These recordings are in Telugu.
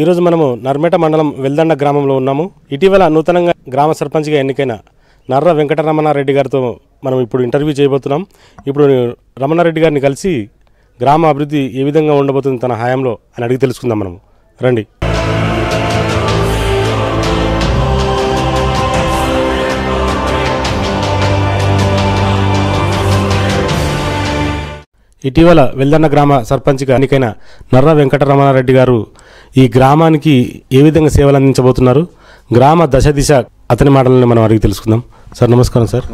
ఈరోజు మనము నర్మేట మండలం వెల్దండ గ్రామంలో ఉన్నాము. ఇటీవల నూతనంగా గ్రామ సర్పంచ్గా ఎన్నికైన నర్ర వెంకటరమణారెడ్డి గారితో మనం ఇప్పుడు ఇంటర్వ్యూ చేయబోతున్నాం. ఇప్పుడు రమణారెడ్డి గారిని కలిసి గ్రామ అభివృద్ధి ఏ విధంగా ఉండబోతుంది తన హయాంలో అని అడిగి తెలుసుకుందాం మనం రండి. ఇటీవల వెల్దన్న గ్రామ సర్పంచ్గా ఎన్నికైన నర్ర వెంకటరమణారెడ్డి గారు ఈ గ్రామానికి ఏ విధంగా సేవలు అందించబోతున్నారు? గ్రామ దశ దిశ అతని మాటలను మనం అడిగి తెలుసుకుందాం. సార్ నమస్కారం సార్.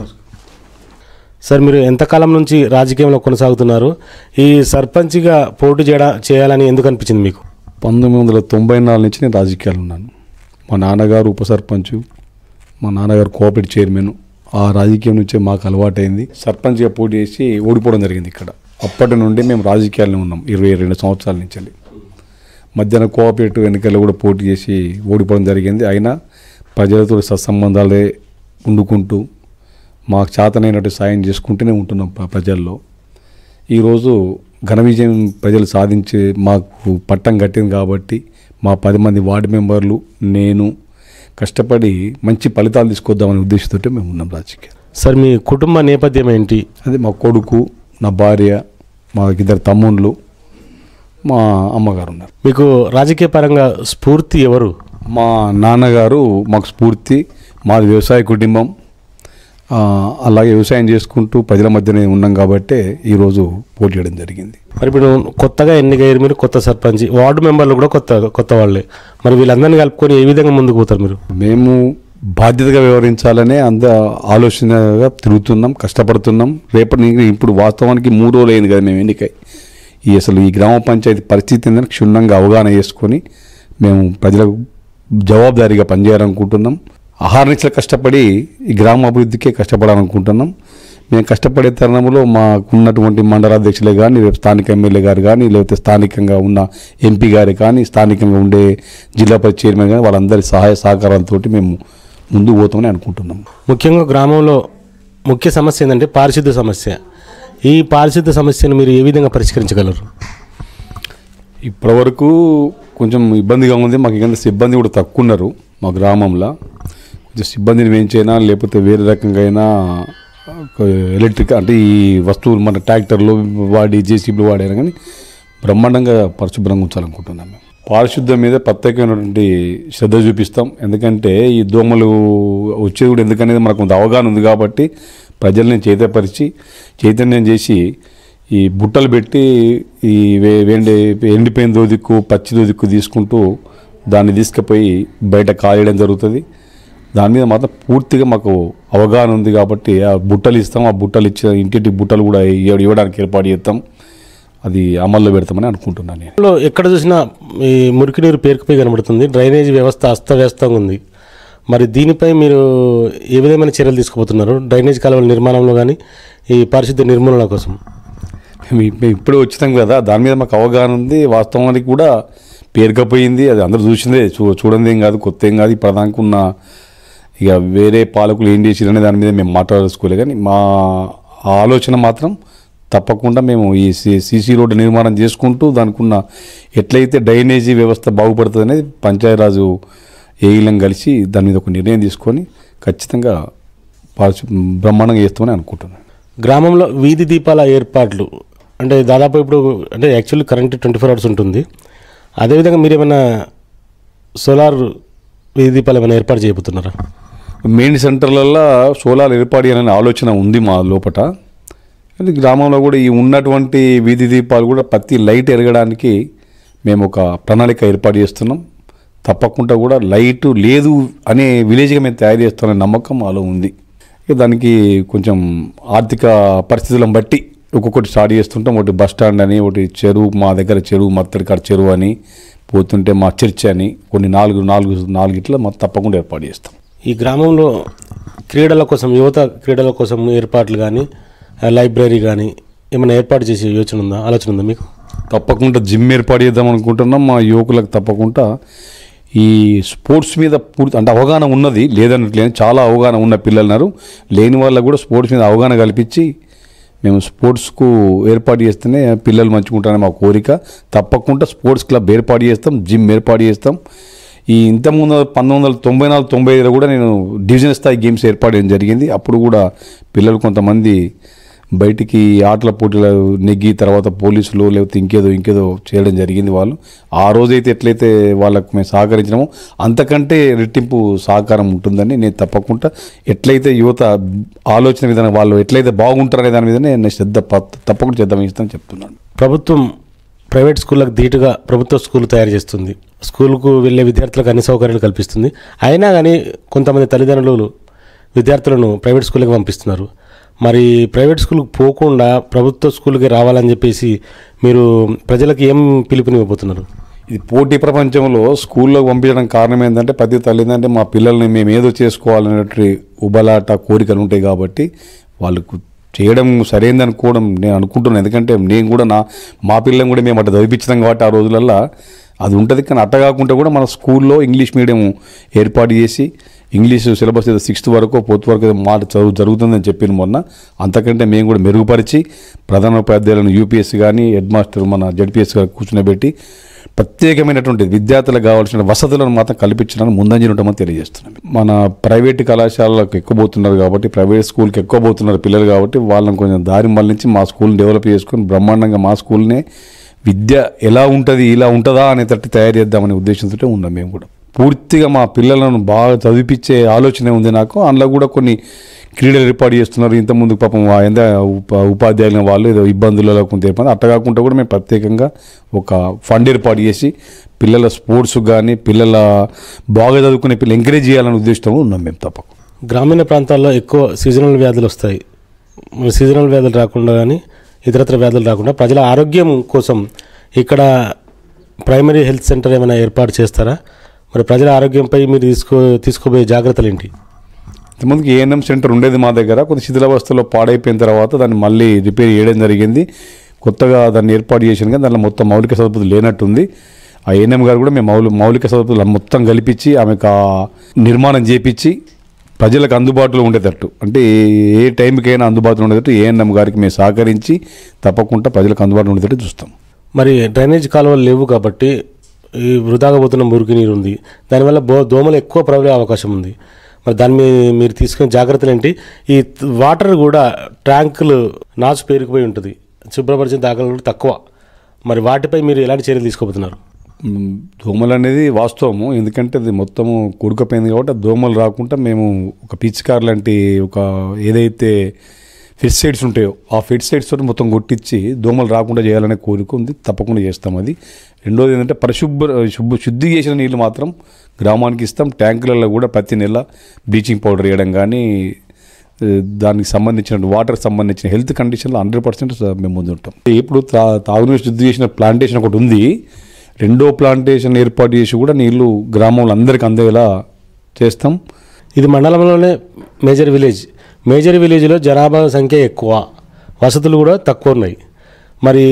సార్ మీరు ఎంతకాలం నుంచి రాజకీయంలో కొనసాగుతున్నారు? ఈ సర్పంచ్గా పోటీ చేయడా చేయాలని ఎందుకు అనిపించింది మీకు? పంతొమ్మిది వందల తొంభై నాలుగు నుంచి నేను రాజకీయాలు ఉన్నాను. మా నాన్నగారు ఉప సర్పంచ్ మా నాన్నగారు కోఆపరేటివ్ చైర్మన్ ఆ రాజకీయం నుంచే మాకు అలవాటైంది. సర్పంచ్గా పోటీ చేసి ఓడిపోవడం జరిగింది ఇక్కడ. అప్పటి నుండి మేము రాజకీయాల్లో ఉన్నాం ఇరవై రెండు సంవత్సరాల నుంచి. వెళ్ళి. మధ్యాహ్నం కోఆపరేటివ్ ఎన్నికల్లో కూడా పోటీ చేసి ఓడిపోవడం జరిగింది. అయినా ప్రజలతో సత్సంబంధాలే వండుకుంటూ మాకు చేతనైనట్టు సాయం చేసుకుంటూనే ఉంటున్నాం ప్ర- ప్రజల్లో. ఈరోజు ఘన విజయం ప్రజలు సాధించి మాకు పట్టం కట్టింది కాబట్టి మా పది మంది వార్డు మెంబర్లు నేను కష్టపడి మంచి ఫలితాలు తీసుకొద్దామనే ఉద్దేశంతో మేము ఉన్నాం రాజకీయాలు సార్ మీ కుటుంబ నేపథ్యం ఏంటి? అదే మా కొడుకు నా భార్య మా ఇద్దరు తమ్ముళ్ళు మా అమ్మగారు ఉన్నారు మీకు రాజకీయ పరంగా స్ఫూర్తి ఎవరు? మా నాన్నగారు మాకు స్ఫూర్తి మాది వ్యవసాయ కుటుంబం. అలాగే వ్యవసాయం చేసుకుంటూ ప్రజల మధ్యనే ఉన్నాం కాబట్టే ఈరోజు పోటీ చేయడం జరిగింది. మరి ఇప్పుడు కొత్తగా ఎన్నికయ్యారు మీరు కొత్త సర్పంచ్ వార్డు మెంబర్లు కూడా కొత్త కొత్త వాళ్ళే. మరి వీళ్ళందరినీ కలుపుకొని ఏ విధంగా ముందుకు పోతారు మీరు? మేము బాధ్యతగా వ్యవహరించాలనే అంద ఆలోచనగా తిరుగుతున్నాం కష్టపడుతున్నాం. రేపటి ఇప్పుడు వాస్తవానికి మూడు రోజులు అయింది కదా మేము ఎన్నికై. ఈ అసలు ఈ గ్రామ పంచాయతీ పరిస్థితి ఏందని క్షుణ్ణంగా అవగాహన చేసుకొని మేము ప్రజలకు జవాబుదారీగా పనిచేయాలనుకుంటున్నాం. అహర్నిశలు కష్టపడి ఈ గ్రామ అభివృద్ధికే కష్టపడాలనుకుంటున్నాం. మేము కష్టపడే తరుణంలో మాకున్నటువంటి మండలాధ్యక్షులే కానీ రేపు స్థానిక ఎమ్మెల్యే గారు కానీ లేకపోతే స్థానికంగా ఉన్న ఎంపీ గారు కానీ స్థానికంగా ఉండే జిల్లా పరిషత్ చైర్మన్ కానీ వాళ్ళందరి సహాయ సహకారాలతో మేము ముందు పోతామని అనుకుంటున్నాం. ముఖ్యంగా గ్రామంలో ముఖ్య సమస్య ఏంటంటే పారిశుద్ధ్య సమస్య. ఈ పారిశుద్ధ్య సమస్యను మీరు ఏ విధంగా పరిష్కరించగలరు? ఇప్పటివరకు కొంచెం ఇబ్బందిగా ఉంది. మాకు ఇంకా సిబ్బంది కూడా తక్కువ ఉన్నారు మా గ్రామంలో. కొంచెం సిబ్బందిని వేయించైనా లేకపోతే వేరే రకంగా అయినా ఎలక్ట్రిక్ అంటే ఈ వస్తువులు మన ట్రాక్టర్లు వాడి జేసీబీలు వాడారు కానీ బ్రహ్మాండంగా పరిశుభ్రంగా ఉంచాలనుకుంటున్నాం మేము. పారిశుద్ధ్యం మీద ప్రత్యేకమైనటువంటి శ్రద్ధ చూపిస్తాం. ఎందుకంటే ఈ దోమలు వచ్చేది కూడా ఎందుకనేది మనకు కొంత అవగాహన ఉంది కాబట్టి ప్రజల్ని చైతపరిచి చైతన్యం చేసి ఈ బుట్టలు పెట్టి ఈ వే- వేండి ఎండిపోయిన దోదిక్కు పచ్చి దోదిక్కు తీసుకుంటూ దాన్ని తీసుకుపోయి బయట కాలేయడం జరుగుతుంది. దాని మీద మాత్రం పూర్తిగా మాకు అవగాహన ఉంది కాబట్టి ఆ బుట్టలు ఇస్తాం. ఆ బుట్టలు ఇచ్చిన ఇంటింటి బుట్టలు కూడా ఇవ్వడానికి ఏర్పాటు చేస్తాం. అది అమల్లో పెడతామని అనుకుంటున్నాను నేను. ఎక్కడ చూసినా ఈ మురికి నీరు పేరుకుపోయి కనబడుతుంది. డ్రైనేజీ వ్యవస్థ అస్తవ్యస్తంగా ఉంది. మరి దీనిపై మీరు ఏ విధమైన చర్యలు తీసుకుపోతున్నారు? డ్రైనేజ్ కాలువల నిర్మాణంలో కానీ ఈ పారిశుద్ధ్య నిర్మూలన కోసం? మేము ఇప్పుడే వచ్చినాం కదా. దాని మీద మాకు అవగాహన ఉంది. వాస్తవానికి కూడా పేరుకపోయింది. అది అందరూ చూసిందే. చూ చూడండి ఏం కాదు కొత్త ఏం కాదు. ఇప్పటిదాకా ఉన్న ఇక వేరే పాలకులు ఏం చేసిరనే దాని మీద మేము మాట్లాడసుకోలే కానీ మా ఆలోచన మాత్రం తప్పకుండా మేము ఈ సీసీ రోడ్డు నిర్మాణం చేసుకుంటూ దానికి ఉన్న ఎట్లయితే డ్రైనేజీ వ్యవస్థ బాగుపడుతుంది అనేది పంచాయతీరాజు ఏఈలం కలిసి దాని మీద ఒక నిర్ణయం తీసుకొని ఖచ్చితంగా పారిశు బ్రహ్మాండంగా చేస్తామని అనుకుంటున్నాను. గ్రామంలో వీధి దీపాల ఏర్పాట్లు అంటే దాదాపు ఇప్పుడు అంటే actually current twenty four hours ఉంటుంది. అదేవిధంగా మీరు ఏమైనా సోలార్ వీధి దీపాలు ఏమైనా ఏర్పాటు చేయబోతున్నారా? మెయిన్ సెంటర్లలో సోలార్ ఏర్పాటు చేయాలనే ఆలోచన ఉంది మా లోపట. కానీ గ్రామంలో కూడా ఈ ఉన్నటువంటి వీధి దీపాలు కూడా ప్రతి లైట్ ఎరగడానికి మేము ఒక ప్రణాళిక ఏర్పాటు చేస్తున్నాం. తప్పకుండా కూడా లైట్ లేదు అనే విలేజ్గా మేము తయారు చేస్తామనే నమ్మకం మాలో ఉంది. దానికి కొంచెం ఆర్థిక పరిస్థితులను బట్టి ఒక్కొక్కటి స్టార్ట్ చేస్తుంటాం. ఒకటి బస్ స్టాండ్ అని ఒకటి చెరువు మా దగ్గర చెరువు మత్తడికాడ చెరువు అని పోతుంటే మా చర్చ్ అని కొన్ని నాలుగు నాలుగు నాలుగు ఇట్లా మా తప్పకుండా ఏర్పాటు చేస్తాం. ఈ గ్రామంలో క్రీడల కోసం యువత క్రీడల కోసం ఏర్పాట్లు కానీ లైబ్రరీ కానీ ఏమైనా ఏర్పాటు చేసే యోచన ఉందా? ఆలోచన ఉందా మీకు? తప్పకుండా జిమ్ ఏర్పాటు చేద్దాం అనుకుంటున్నాం. మా యువకులకు తప్పకుండా ఈ స్పోర్ట్స్ మీద పూర్తి అంటే అవగాహన ఉన్నది లేదన్నట్లేదు చాలా అవగాహన ఉన్న పిల్లలు ఉన్నారు లేని వాళ్ళకు కూడా స్పోర్ట్స్ మీద అవగాహన కల్పించి మేము స్పోర్ట్స్కు ఏర్పాటు చేస్తేనే పిల్లలు మంచిగా ఉంటారని మా కోరిక. తప్పకుండా స్పోర్ట్స్ క్లబ్ ఏర్పాటు చేస్తాం జిమ్ ఏర్పాటు చేస్తాం. ఈ ఇంతకుముందు పంతొమ్మిది వందల తొంభై నాలుగు తొంభై ఐదులో కూడా నేను డివిజన్ స్థాయి గేమ్స్ ఏర్పాటు చేయడం జరిగింది. అప్పుడు కూడా పిల్లలు కొంతమంది బయటికి ఆటల పోటీలు నెగ్గి తర్వాత పోలీసులు లేకపోతే ఇంకేదో ఇంకేదో చేయడం జరిగింది వాళ్ళు. ఆ రోజైతే ఎట్లయితే వాళ్ళకు మేము సహకరించినామో అంతకంటే రెట్టింపు సహకారం ఉంటుందని నేను తప్పకుండా ఎట్లయితే యువత ఆలోచన విధానం వాళ్ళు ఎట్లయితే బాగుంటారనే దాని మీదనే నేను శ్రద్ధ ప- తప్పకుండా శ్రద్ధ ఇస్తాను చెప్తున్నాను. ప్రభుత్వం ప్రైవేట్ స్కూళ్ళకు ధీటుగా ప్రభుత్వ స్కూల్ తయారు చేస్తుంది. స్కూల్కు వెళ్ళే విద్యార్థులకు అన్ని సౌకర్యాలు కల్పిస్తుంది. అయినా కానీ కొంతమంది తల్లిదండ్రులు విద్యార్థులను ప్రైవేట్ స్కూళ్ళకి పంపిస్తున్నారు. మరి ప్రైవేట్ స్కూల్కి పోకుండా ప్రభుత్వ స్కూల్కి రావాలని చెప్పేసి మీరు ప్రజలకు ఏం పిలుపునివ్వబోతున్నారు? ఇది పోటీ ప్రపంచంలో స్కూల్లోకి పంపించడం కారణం ఏంటంటే ప్రతి తల్లి మా పిల్లల్ని మేము ఏదో చేసుకోవాలనేటువంటి ఉబలాట కోరికలు ఉంటాయి కాబట్టి వాళ్ళకు చేయడం సరైనది అనుకోవడం నేను అనుకుంటున్నాను. ఎందుకంటే నేను కూడా నా మా పిల్లల్ని కూడా మేము అటు చదివించడం కాబట్టి ఆ రోజులల్లో అది ఉంటుంది. కానీ అట్ట కాకుండా కూడా మన స్కూల్లో ఇంగ్లీష్ మీడియం ఏర్పాటు చేసి ఇంగ్లీష్ సిలబస్ ఏదో సిక్స్త్ వరకు ఫోర్త్ వరకు ఏదో మాట చదువు జరుగుతుందని చెప్పిన మొన్న అంతకంటే మేము కూడా మెరుగుపరిచి ప్రధానోపాధ్యాయులను యూపీఎస్సీ కానీ హెడ్ మాస్టర్ మన జడ్పీఎస్ గారు కూర్చునబెట్టి ప్రత్యేకమైనటువంటి విద్యార్థులకు కావాల్సిన వసతులను మాత్రం కల్పించడానికి ముందంజలు ఉంటామని తెలియజేస్తున్నాం. మన ప్రైవేట్ కళాశాలకు ఎక్కువ పోతున్నారు కాబట్టి ప్రైవేట్ స్కూల్కి ఎక్కువ పోతున్నారు పిల్లలు కాబట్టి వాళ్ళని కొంచెం దారి మళ్ళించి మా స్కూల్ని డెవలప్ చేసుకొని బ్రహ్మాండంగా మా స్కూల్నే విద్య ఎలా ఉంటుంది ఇలా ఉంటుందా అనేటట్టు తయారు చేద్దామనే ఉద్దేశంతో ఉన్నాం మేము కూడా. పూర్తిగా మా పిల్లలను బాగా చదివిపించే ఆలోచన ఉంది నాకు. అందులో కూడా కొన్ని క్రీడలు ఏర్పాటు చేస్తున్నారు. ఇంతకుముందు పాపం ఎంత ఉప ఉపాధ్యాయులైన వాళ్ళు ఏదో ఇబ్బందులలో కొంత ఏర్పడి అట్ట కాకుండా కూడా మేము ప్రత్యేకంగా ఒక ఫండ్ ఏర్పాటు చేసి పిల్లల స్పోర్ట్స్ కానీ పిల్లల బాగా చదువుకునే పిల్లలు ఎంకరేజ్ చేయాలనే ఉద్దేశంలో ఉన్నాం మేము తప్ప గ్రామీణ ప్రాంతాల్లో ఎక్కువ సీజనల్ వ్యాధులు వస్తాయి. సీజనల్ వ్యాధులు రాకుండా కానీ ఇతరత్ర వ్యాధులు రాకుండా ప్రజల ఆరోగ్యం కోసం ఇక్కడ ప్రైమరీ హెల్త్ సెంటర్ ఏమైనా ఏర్పాటు చేస్తారా? మరి ప్రజల ఆరోగ్యంపై మీరు తీసుకో తీసుకోబోయే జాగ్రత్తలు ఏంటి ఇంతకుముందుకి ఏఎన్ఎం సెంటర్ ఉండేది మా దగ్గర కొంత శిథిలావస్థలో పాడైపోయిన తర్వాత దాన్ని మళ్ళీ రిపేర్ చేయడం జరిగింది. కొత్తగా దాన్ని ఏర్పాటు చేసిన కానీ దానిలో మొత్తం మౌలిక సదుపాయాలు లేనట్టుంది. ఆ ఏఎన్ఎం గారు కూడా మేము మౌలి మౌలిక సదుపాయాలు మొత్తం కల్పించి ఆమెకు నిర్మాణం చేపించి ప్రజలకు అందుబాటులో ఉండేటట్టు. అంటే ఏ- ఏ టైంకైనా అందుబాటులో ఉండేటట్టు ఏఎన్ఎం గారికి మేము సహకరించి తప్పకుండా ప్రజలకు అందుబాటులో ఉండేటట్టు చూస్తాం. మరి డ్రైనేజ్ కాలువలు లేవు కాబట్టి ఈ వృధాగా పోతున్న మురికి నీరు ఉంది దానివల్ల బో దోమలు ఎక్కువ ప్రబలే అవకాశం ఉంది మరి దాని మీద మీరు తీసుకునే జాగ్రత్తలు ఏంటి ఈ వాటర్ కూడా ట్యాంకులు నాచు పేరుకుపోయి ఉంటుంది. శుభ్రపరిచిన దాఖలు కూడా తక్కువ. మరి వాటిపై మీరు ఎలాంటి చర్యలు తీసుకోబోతున్నారు? దోమలు అనేది వాస్తవము. ఎందుకంటే అది మొత్తము కూడుకపోయింది కాబట్టి దోమలు రాకుండా మేము ఒక పిచ్చికార్ లాంటి ఒక ఏదైతే ఫెస్టిసైడ్స్ ఉంటాయో ఆ ఫెస్టిసైడ్స్ తోటి మొత్తం కొట్టించి దోమలు రాకుండా చేయాలనే కోరిక ఉంది. తప్పకుండా చేస్తాం అది. రెండోది ఏంటంటే పరిశుభ్ర శుభ్ర శుద్ధి చేసిన నీళ్ళు మాత్రం గ్రామానికి ఇస్తాం. ట్యాంకులలో కూడా ప్రతి నెల బ్లీచింగ్ పౌడర్ వేయడం కానీ దానికి సంబంధించిన వాటర్ సంబంధించిన హెల్త్ కండిషన్లో హండ్రెడ్ పర్సెంట్ మేము ముందు ఉంటాం. ఇప్పుడు తా తాగునీరు శుద్ధి చేసిన ప్లాంటేషన్ ఒకటి ఉంది. రెండో ప్లాంటేషన్ ఏర్పాటు చేసి కూడా నీళ్ళు గ్రామంలో అందరికీ అందేలా చేస్తాం. ఇది మండలంలోనే మేజర్ విలేజ్. మేజర్ విలేజ్లో జనాభా సంఖ్య ఎక్కువ. వసతులు కూడా తక్కువ ఉన్నాయి మరి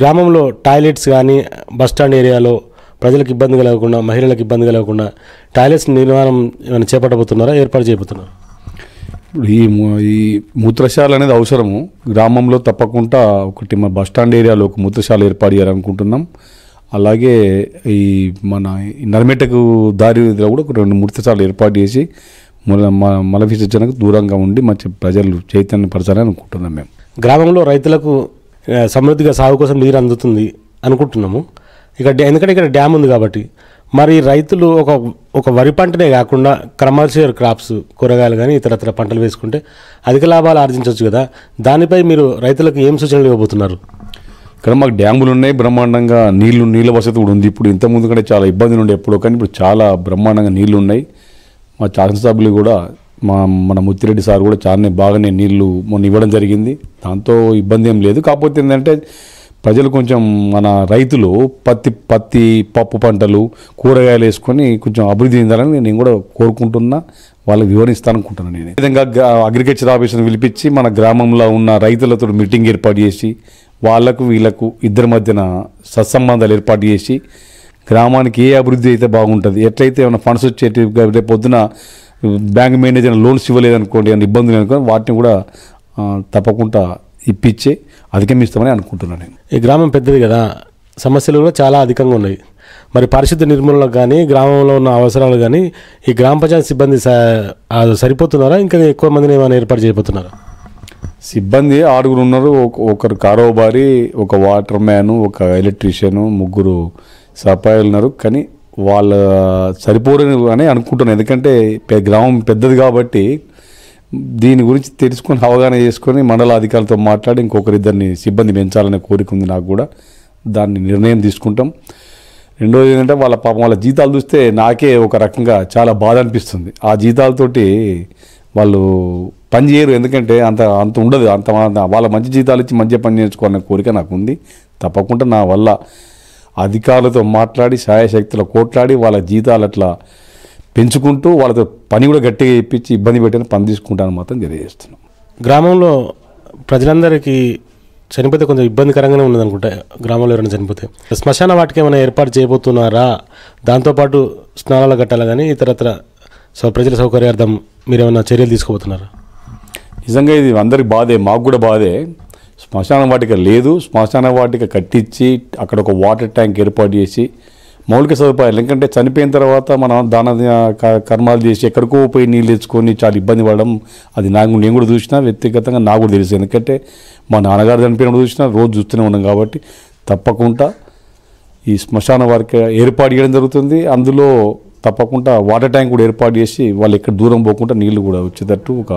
గ్రామంలో టాయిలెట్స్ కానీ బస్ స్టాండ్ ఏరియాలో ప్రజలకు ఇబ్బంది కలగకుండా మహిళలకు ఇబ్బంది కలగకుండా టాయిలెట్స్ నిర్మాణం ఏమైనా చేపట్టబోతున్నారా ఏర్పాటు చేయబోతున్నారు? ఇప్పుడు ఈ ఈ మూత్రశాల అనేది అవసరము. గ్రామంలో తప్పకుండా ఒకటి మన బస్ స్టాండ్ ఏరియాలో ఒక మూత్రశాల ఏర్పాటు చేయాలనుకుంటున్నాం. అలాగే ఈ మన నర్మేటకు దారి దగ్గర కూడా ఒక రెండు మూత్రశాలలు ఏర్పాటు చేసి మల మల విసర్జనకు దూరంగా ఉండి మంచి ప్రజలు చైతన్యపరచాలని అనుకుంటున్నాం మేము. గ్రామంలో రైతులకు సమృద్ధిగా సాగు కోసం నీరు అందుతుంది అనుకుంటున్నాము. ఇక ఎందుకంటే ఇక్కడ డ్యామ్ ఉంది కాబట్టి. మరి రైతులు ఒక ఒక వరి పంటనే కాకుండా కమర్షియల్ క్రాప్స్ కూరగాయలు కానీ ఇతరత్ర పంటలు వేసుకుంటే అధిక లాభాలు ఆర్జించవచ్చు కదా. దానిపై మీరు రైతులకు ఏం సూచనలు ఇవ్వబోతున్నారు? ఇక్కడ మాకు డ్యాములు ఉన్నాయి బ్రహ్మాండంగా నీళ్ళు నీళ్ళ వసతి కూడా ఉంది. ఇప్పుడు ఇంతకుముందు కంటే చాలా ఇబ్బందులు ఉండే ఎప్పుడో కానీ ఇప్పుడు చాలా బ్రహ్మాండంగా నీళ్ళు ఉన్నాయి. మా శాసనసభ్యులు కూడా మా మన ముత్తిరెడ్డి సార్ కూడా చాలానే బాగానే నీళ్ళు మొన్న ఇవ్వడం జరిగింది. దాంతో ఇబ్బంది ఏం లేదు. కాకపోతే ఏంటంటే ప్రజలు కొంచెం మన రైతులు పత్తి పత్తి పప్పు పంటలు కూరగాయలు వేసుకొని కొంచెం అభివృద్ధి చెందాలని నేను కూడా కోరుకుంటున్నా. వాళ్ళకి వివరిస్తాను అనుకుంటున్నాను నేను. విధంగా అగ్రికల్చర్ ఆఫీసర్ని పిలిపించి మన గ్రామంలో ఉన్న రైతులతో మీటింగ్ ఏర్పాటు చేసి వాళ్ళకు వీళ్ళకు ఇద్దరి మధ్యన సత్సంబంధాలు ఏర్పాటు చేసి గ్రామానికి ఏ అభివృద్ధి అయితే బాగుంటుంది? ఎట్లయితే ఏమైనా ఫండ్స్ వచ్చేటి రేపు పొద్దున బ్యాంక్ మేనేజర్ లోన్స్ ఇవ్వలేదనుకోండి ఏమైనా ఇబ్బందులు అనుకోండి వాటిని కూడా తప్పకుండా ఇప్పించి అధిగమిస్తామని అనుకుంటున్నాను నేను. ఈ గ్రామం పెద్దది కదా. సమస్యలు కూడా చాలా అధికంగా ఉన్నాయి. మరి పారిశుద్ధ్య నిర్మూలనకు కానీ గ్రామంలో ఉన్న అవసరాలు కానీ ఈ గ్రామ పంచాయతీ సిబ్బంది సరిపోతున్నారా? ఇంకా ఎక్కువ మందిని ఏమైనా ఏర్పాటు చేయబోతున్నారా? సిబ్బంది ఆరుగురు ఉన్నారు. ఒక- ఒకరు కారోబారి ఒక వాటర్ మ్యాన్ ఒక ఎలక్ట్రీషియన్ ముగ్గురు సపాయిలు ఉన్నారు కానీ వాళ్ళ సరిపోరని అని అనుకుంటున్నాను. ఎందుకంటే గ్రామం పెద్దది కాబట్టి దీని గురించి తెలుసుకొని అవగాహన చేసుకొని మండల అధికారులతో మాట్లాడి ఇంకొకరిద్దరిని సిబ్బంది పెంచాలనే కోరిక ఉంది నాకు కూడా. దాన్ని నిర్ణయం తీసుకుంటాం. రెండోది ఏంటంటే వాళ్ళ పాపం వాళ్ళ జీతాలు చూస్తే నాకే ఒక రకంగా చాలా బాధ అనిపిస్తుంది. ఆ జీతాలతోటి వాళ్ళు పని చేయరు. ఎందుకంటే అంత అంత ఉండదు. అంత వాళ్ళ మంచి జీతాలు ఇచ్చి మంచిగా పని చేసుకోవాలనే కోరిక నాకు ఉంది. తప్పకుండా నా వల్ల అధికారులతో మాట్లాడి శాయశక్తుల కోట్లాడి వాళ్ళ జీతాలు అట్లా పెంచుకుంటూ వాళ్ళతో పని కూడా గట్టిగా ఇప్పించి ఇబ్బంది పెట్టిన పని తీసుకుంటాను మాత్రం తెలియజేస్తున్నాం. గ్రామంలో ప్రజలందరికీ చనిపోతే కొంచెం ఇబ్బందికరంగానే ఉన్నది అనుకుంటా గ్రామంలో ఎవరైనా చనిపోతే. శ్మశాన వాటికి ఏమైనా ఏర్పాటు చేయబోతున్నారా? దాంతోపాటు స్నానాల గట్టాల కానీ ఇతరత్ర సో ప్రజల సౌకర్యార్థం మీరు ఏమైనా చర్యలు తీసుకోబోతున్నారా? నిజంగా ఇది అందరికి బాధే మాకు కూడా బాధే. శ్మశాన వాటిక లేదు. శ్మశాన వాటిక కట్టించి అక్కడ ఒక వాటర్ ట్యాంక్ ఏర్పాటు చేసి మౌలిక సదుపాయాలు ఎందుకంటే చనిపోయిన తర్వాత మనం దాన క- కర్మాలు చేసి ఎక్కడికో పోయి నీళ్ళు తెచ్చుకొని చాలా ఇబ్బంది పడడం అది నాకు నేను కూడా చూసిన వ్యక్తిగతంగా నాకు కూడా తెలుసు. ఎందుకంటే మా నాన్నగారు చనిపోయినప్పుడు చూసినా రోజు చూస్తూనే ఉన్నాం కాబట్టి తప్పకుండా ఈ శ్మశాన వారికి ఏర్పాటు చేయడం జరుగుతుంది. అందులో తప్పకుండా వాటర్ ట్యాంక్ కూడా ఏర్పాటు చేసి వాళ్ళు ఎక్కడ దూరం పోకుండా నీళ్ళు కూడా వచ్చేటట్టు ఒక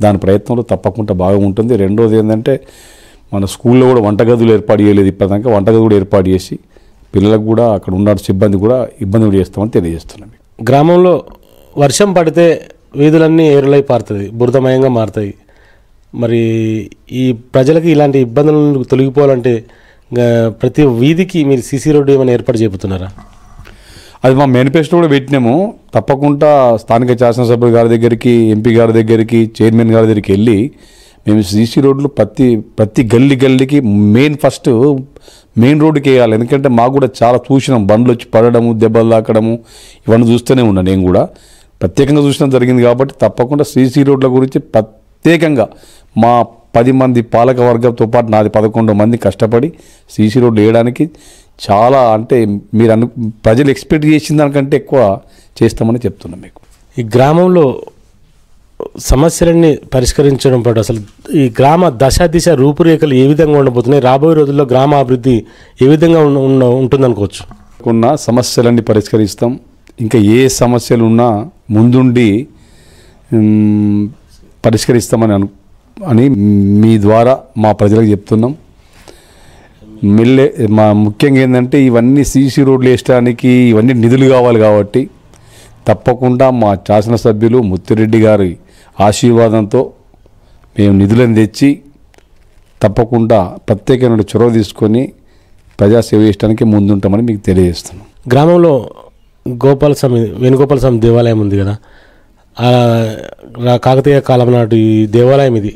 దాని ప్రయత్నంలో తప్పకుండా బాగా ఉంటుంది. రెండోది ఏంటంటే మన స్కూల్లో కూడా వంటగదులు ఏర్పాటు చేయలేదు ఇప్పటిదాకా. వంటగది కూడా ఏర్పాటు చేసి పిల్లలకు కూడా అక్కడ ఉన్న సిబ్బంది కూడా ఇబ్బంది కూడా చేస్తామని తెలియజేస్తున్నాను గ్రామంలో వర్షం పడితే వీధులన్నీ ఏరులై పారుతుంది బురదమయంగా మారుతాయి. మరి ఈ ప్రజలకి ఇలాంటి ఇబ్బందుల నుండి తొలగిపోవాలంటే ప్రతి వీధికి మీరు సీసీ రోడ్డు ఏమైనా ఏర్పాటు చేయబోతున్నారా అది మా మేనిఫెస్టో కూడా పెట్టినాము. తప్పకుండా స్థానిక శాసనసభ్యుల గారి దగ్గరికి ఎంపీ గారి దగ్గరికి చైర్మన్ గారి దగ్గరికి వెళ్ళి మేము సీసీ రోడ్లు ప్రతి ప్రతి గల్లీ గల్లీకి మెయిన్ ఫస్ట్ మెయిన్ రోడ్డుకి వేయాలి. ఎందుకంటే మాకు కూడా చాలా చూసినాం. బండ్లు వచ్చి పడడము దెబ్బలు తాకడము ఇవన్నీ చూస్తూనే ఉన్నా నేను కూడా. ప్రత్యేకంగా చూసడం జరిగింది కాబట్టి తప్పకుండా సీసీ రోడ్ల గురించి ప్రత్యేకంగా మా పది మంది పాలక వర్గంతో పాటు నాది పదకొండు మంది కష్టపడి సీసీ రోడ్లు వేయడానికి చాలా అంటే మీరు అను ప్రజలు ఎక్స్పెక్ట్ చేసిన దానికంటే ఎక్కువ చేస్తామని చెప్తున్నాం మీకు. ఈ గ్రామంలో సమస్యలన్నీ పరిష్కరించడం పాటు అసలు ఈ గ్రామ దశ దిశ రూపురేఖలు ఏ విధంగా ఉండబోతున్నాయి? రాబోయే రోజుల్లో గ్రామ అభివృద్ధి ఏ విధంగా ఉన్న- ఉంటుందనుకోవచ్చు? ఉన్న సమస్యలన్నీ పరిష్కరిస్తాం. ఇంకా ఏ సమస్యలు ఉన్నా ముందుండి పరిష్కరిస్తామని అను అని మీ ద్వారా మా ప్రజలకు చెప్తున్నాం. మిల్లే మా ముఖ్యంగా ఏంటంటే ఇవన్నీ సీసీ రోడ్లు వేసడానికి ఇవన్నీ నిధులు కావాలి కాబట్టి తప్పకుండా మా శాసనసభ్యులు ముత్తిరెడ్డి గారి ఆశీర్వాదంతో మేము నిధులను తెచ్చి తప్పకుండా ప్రత్యేకమైన చొరవ తీసుకొని ప్రజాసేవ చేయడానికి ముందుంటామని మీకు తెలియజేస్తున్నాం. గ్రామంలో గోపాల స్వామి వేణుగోపాల స్వామి దేవాలయం ఉంది కదా. ఆ కాకతీయ కాలం నాటి ఈ దేవాలయం ఇది.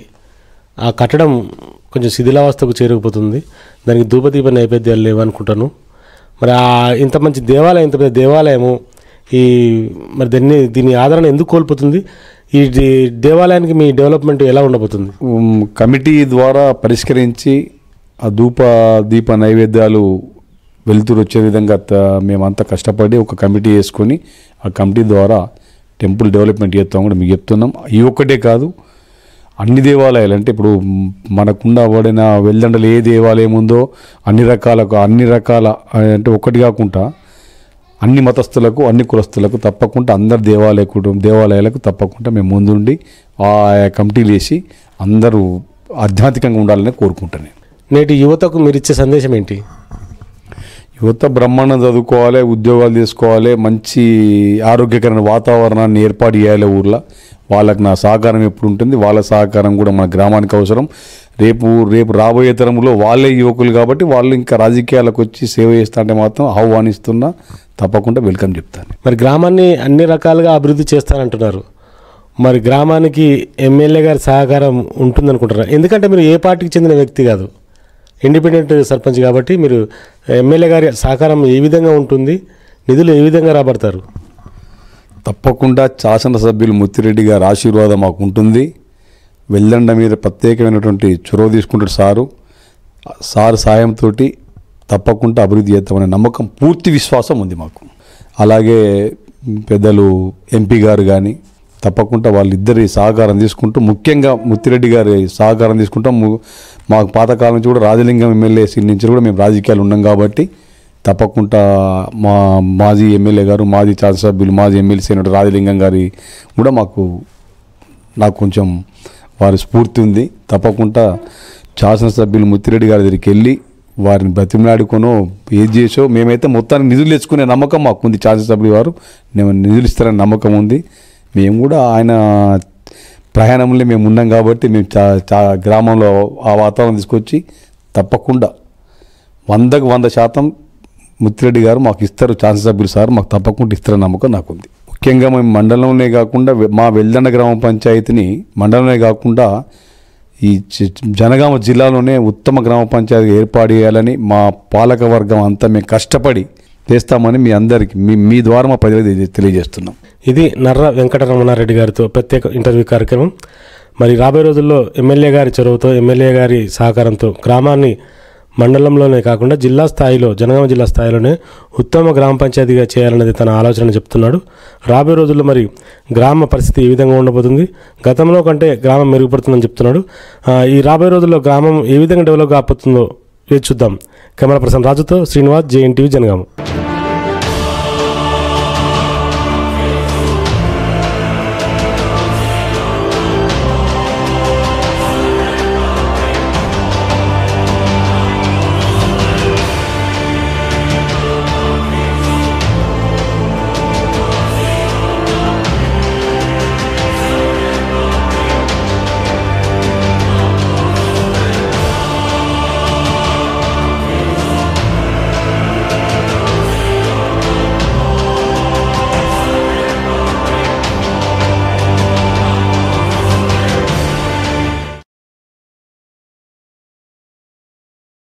ఆ కట్టడం కొంచెం శిథిలావస్థకు చేరుకుపోతుంది. దానికి ధూపదీప నైవేద్యాలు లేవు అనుకుంటాను మరి ఆ ఇంత మంచి దేవాలయం ఇంత పెద్ద దేవాలయము ఈ మరి దీన్ని దీని ఆదరణ ఎందుకు కోల్పోతుంది? ఈ దేవాలయానికి మీ డెవలప్మెంట్ ఎలా ఉండబోతుంది? కమిటీ ద్వారా పరిష్కరించి ఆ ధూప దీప నైవేద్యాలు వెలుతురు వచ్చే విధంగా మేమంతా కష్టపడి ఒక కమిటీ వేసుకొని ఆ కమిటీ ద్వారా టెంపుల్ డెవలప్మెంట్ చేస్తాం కూడా మీకు చెప్తున్నాం. ఈ ఒక్కటే కాదు అన్ని దేవాలయాలు అంటే ఇప్పుడు మనకుండా పడిన వెల్దండలు ఏ దేవాలయం ఉందో అన్ని రకాల అన్ని రకాల అంటే ఒక్కటి కాకుండా అన్ని మతస్థులకు అన్ని కులస్తులకు తప్పకుండా అందరు దేవాలయ కుటుంబం దేవాలయాలకు తప్పకుండా మేము ముందుండి ఆ కమిటీలు వేసి అందరూ ఆధ్యాత్మికంగా ఉండాలని కోరుకుంటాను నేను. నేటి యువతకు మీరు ఇచ్చే సందేశం ఏంటి? యువత బ్రహ్మాండం చదువుకోవాలి ఉద్యోగాలు తీసుకోవాలి మంచి ఆరోగ్యకరమైన వాతావరణాన్ని ఏర్పాటు చేయాలి ఊర్లో. వాళ్ళకి నా సహకారం ఎప్పుడు ఉంటుంది? వాళ్ళ సహకారం కూడా మన గ్రామానికి అవసరం. రేపు రేపు రాబోయే తరంలో వాళ్ళే యువకులు కాబట్టి వాళ్ళు ఇంకా రాజకీయాలకు వచ్చి సేవ చేస్తా అంటే మాత్రం ఆహ్వానిస్తున్నా తప్పకుండా వెల్కమ్ చెప్తాను. మరి గ్రామాన్ని అన్ని రకాలుగా అభివృద్ధి చేస్తానంటున్నారు. మరి గ్రామానికి ఎమ్మెల్యే గారి సహకారం ఉంటుందనుకుంటారా ఎందుకంటే మీరు ఏ పార్టీకి చెందిన వ్యక్తి కాదు. ఇండిపెండెంట్ సర్పంచ్ కాబట్టి మీరు ఎమ్మెల్యే గారి సహకారం ఏ విధంగా ఉంటుంది? నిధులు ఏ విధంగా రాబడతారు? తప్పకుండా శాసనసభ్యులు ముత్తిరెడ్డి గారి ఆశీర్వాదం మాకు ఉంటుంది. వెల్లండ మీద ప్రత్యేకమైనటువంటి చొరవ తీసుకుంటాడు సారు. సార్ సాయంతో తప్పకుండా అభివృద్ధి చేద్దామనే నమ్మకం పూర్తి విశ్వాసం ఉంది మాకు. అలాగే పెద్దలు ఎంపీ గారు కానీ తప్పకుండా వాళ్ళిద్దరి సహకారం తీసుకుంటూ ముఖ్యంగా ముత్తిరెడ్డి గారి సహకారం తీసుకుంటాం మాకు పాతకాలం నుంచి కూడా రాజలింగం ఎమ్మెల్యే సీట్ నుంచి కూడా మేము రాజకీయాలు ఉన్నాం కాబట్టి తప్పకుండా మా మాజీ ఎమ్మెల్యే గారు మాజీ శాసనసభ్యులు మాజీ ఎమ్మెల్సీ అయినట్టు రాజలింగం గారి కూడా మాకు నాకు కొంచెం వారి స్ఫూర్తి ఉంది. తప్పకుండా శాసనసభ్యులు ముత్తిరెడ్డి గారి దగ్గరికి వెళ్ళి వారిని బ్రతిమలాడుకొనో ఏది చేసో మేమైతే మొత్తానికి నిధులు తెచ్చుకునే నమ్మకం మాకు ఉంది శాసనసభ్యులు వారు మేము నిధులు ఇస్తారని నమ్మకం ఉంది. మేము కూడా ఆయన ప్రయాణంలో మేము ఉన్నాం కాబట్టి మేము చా చా గ్రామంలో ఆ వాతావరణం తీసుకొచ్చి తప్పకుండా వందకు వంద శాతం ముత్తిరెడ్డి గారు మాకు ఇస్తారు. శాసనసభ్యులు సార్ మాకు తప్పకుండా ఇస్తారని నమ్మకం నాకుంది. ముఖ్యంగా మేము మండలంలోనే కాకుండా మా వెల్దండ గ్రామ పంచాయతీని మండలంలోనే కాకుండా ఈ జనగామ జిల్లాలోనే ఉత్తమ గ్రామ పంచాయతీ ఏర్పాటు చేయాలని మా పాలక వర్గం అంతా మేము కష్టపడి చేస్తామని మీ అందరికి మీ మీ ద్వారా మా ప్రజలకు తెలియజేస్తున్నాం. ఇది నర్ర వెంకటరమణారెడ్డి గారితో ప్రత్యేక ఇంటర్వ్యూ కార్యక్రమం. మరి రాబోయే రోజుల్లో ఎమ్మెల్యే గారి చొరవతో ఎమ్మెల్యే గారి సహకారంతో గ్రామాన్ని మండలంలోనే కాకుండా జిల్లా స్థాయిలో జనగామ జిల్లా స్థాయిలోనే ఉత్తమ గ్రామ పంచాయతీగా చేయాలనేది తన ఆలోచన చెప్తున్నాడు. రాబోయే రోజుల్లో మరి గ్రామ పరిస్థితి ఏ విధంగా ఉండబోతుంది? గతంలో కంటే గ్రామం మెరుగుపడుతుందని చెప్తున్నాడు. ఈ రాబోయే రోజుల్లో గ్రామం ఏ విధంగా డెవలప్ కాబోతుందో వేచి చూద్దాం. కెమెరా పర్సన్ రాజుతో శ్రీనివాస్ జేఎన్టీవీ జనగామ.